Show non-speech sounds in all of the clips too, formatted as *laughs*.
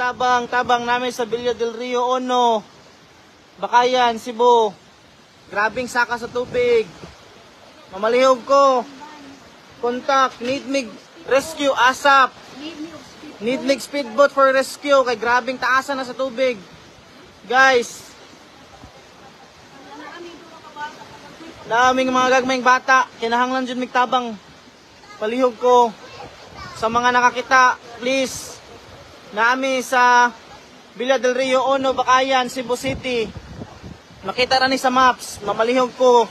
tabang, tabang namin sa Villa del Rio Ono. Bakayan, Cebu. Grabing saka sa tubig. Mamalihog ko. Contact, need me rescue ASAP. Need me speedboat for rescue kay grabing taasan na sa tubig. Guys, daming mga gagmayng bata, kinahanglan dyan migtabang. Palihog ko sa mga nakakita, please. Nami sa Villa del Rio Ono, Bakayan, Cebu City. Makita na ni sa maps, mamalihog ko.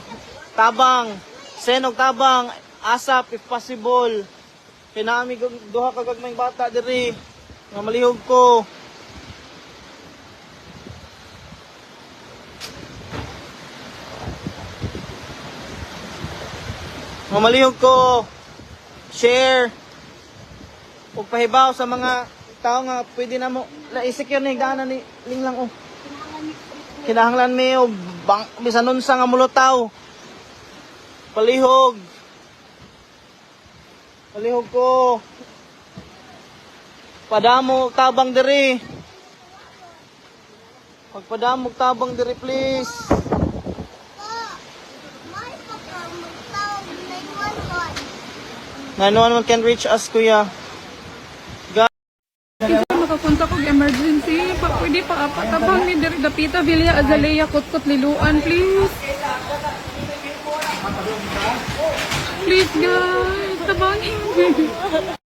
Tabang, senog tabang, asap if possible. Kinami duha ka gagmayng bata diri. Mamalihog ko. Mamalihog ko. Share. Ug pahibaw sa mga tao nga pwede na mo na i-secure na higdaanan ni ling lang oh. Kinahanglan mi og bang bisan unsa nga mulutaw. Palihog. Palihog ko. Padamo tabang diri. Pagpadamo tabang diri please. Na no one can reach us kuya. Makapunta kong emergency. Pa, pwede pa apatabang ni Diri Dapita Villa Azalea Kutkot Liluan, please. Please guys, tabangin. *laughs*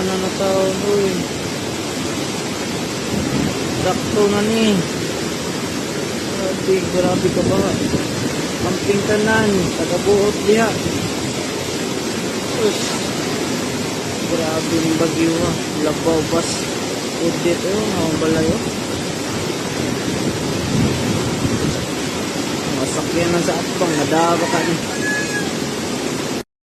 Mana na tao, uy. Sakto na ni. Grabe, grabe ka ba? Kamping tanan, tagabuot diha. Us. Grabe ng bagyo ha. Labaw bas. Udit oh, nakabalayo. oh. Masakyan na sa atbang, nadaba ka ni.